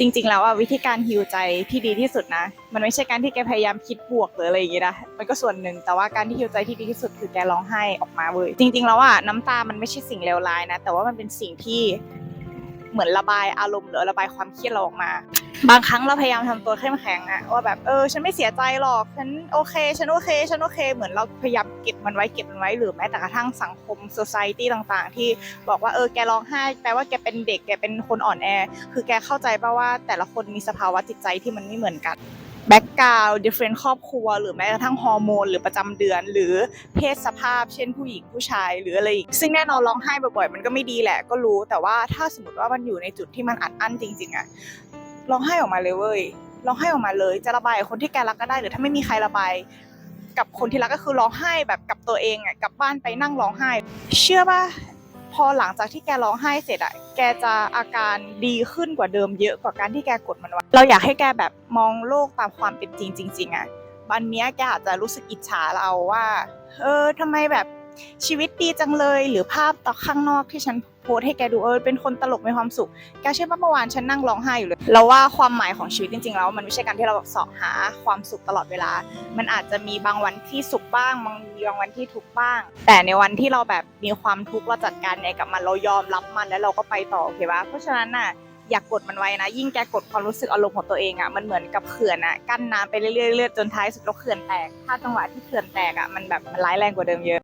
จริง ๆ แล้วอะวิธีการฮิวใจที่ดีที่สุดนะ มันไม่ใช่การที่แกพยายามคิดบวกหรืออะไรอย่างงี้นะมันก็ส่วนหนึ่งแต่ว่าการที่ฮิวใจที่ดีที่สุดคือแกร้องไห้ออกมาเว้ยจริง ๆ แล้วอะน้ำตามันไม่ใช่สิ่งเลวร้ายนะ แต่ว่ามันเป็นสิ่งที่ เหมือนระบายอารมณ์หรือระบายความเครียดเราออกมา บางครั้งเราพยายามทำตัวเข้มแข็งอะว่าแบบเออฉันไม่เสียใจหรอกฉันโอเคฉันโอเคฉันโอเค เหมือนเราพยายามเก็บมันไว้เก็บมันไว้หรือแม้แต่กระทั่งสังคมสังคมต่างๆ ที่บอกว่าเออแกร้องไห้แปลว่าแกเป็นเด็กแกเป็นคนอ่อนแอ คือแกเข้าใจป่าว่าแต่ละคนมีสภาวะจิตใจที่มันไม่เหมือนกัน แบ็กกราวด์ different ครอบครัว หรือแม้กระทั่งฮอร์โมน หรือประจำเดือน หรือเพศสภาพ เช่นผู้หญิงผู้ชายหรืออะไรอีกซึ่งแน่นอนร้องไห้บ่อยๆ มันก็ไม่ดีแหละก็รู้ แต่ว่าถ้าสมมติว่ามันอยู่ในจุดที่มันอัดอั้นจริง ๆอะร้องไห้ออกมาเลยเว้ยร้องไห้ออกมาเลย จะระบายคนที่แกรักก็ได้ หรือถ้าไม่มีใครระบายกับคนที่รักก็คือร้องไห้แบบกับตัวเองอะกลับบ้านไปนั่งร้องไห้ เชื่อป่ะ อหลังจากที่แกร้องไห้เสร็จอะแกจะอาการดีขึ้นกว่าเดิมเยอะกว่าการที่แกกดมันไว้เราอยากให้แกแบบมองโลกตามความเป็นจริงจริงๆอะวันเนี้ยแกอาจจะรู้สึกอิจฉาเราว่า เออทำไมแบบ ชีวิตดีจังเลยหรือภาพต่อข้างนอกที่ฉันโพสให้แกดูเออเป็นคนตลกมีความสุขแกเชื่อป่ะเมื่อวานฉันนั่งร้องไห้อยู่เลยเราว่าความหมายของชีวิตจริงๆแล้วมันไม่ใช่การที่เราแบบเสาะหาความสุขตลอดเวลา มันอาจจะมีบางวันที่สุขบ้างบางมีบางวันที่ทุกข์บ้าง แต่ในวันที่เราแบบมีความทุกข์เราจัดการไงกับมันเรายอมรับมันแล้วเราก็ไปต่อโอเคปะเพราะฉะนั้นน่ะอย่ากกดมันไว้นะ ยิ่งแกกดความรู้สึกอารมณ์ของตัวเองอะมันเหมือนกับเขื่อนอะกั้นน้ำไปเรื่อยๆเรื่อยๆจนท้ายสุดแล้วเขื่อนแตก ถ้าจังหวะที่เขื่อนแตกอะมันแบบมันร้ายแรงกว่าเดิมเยอะ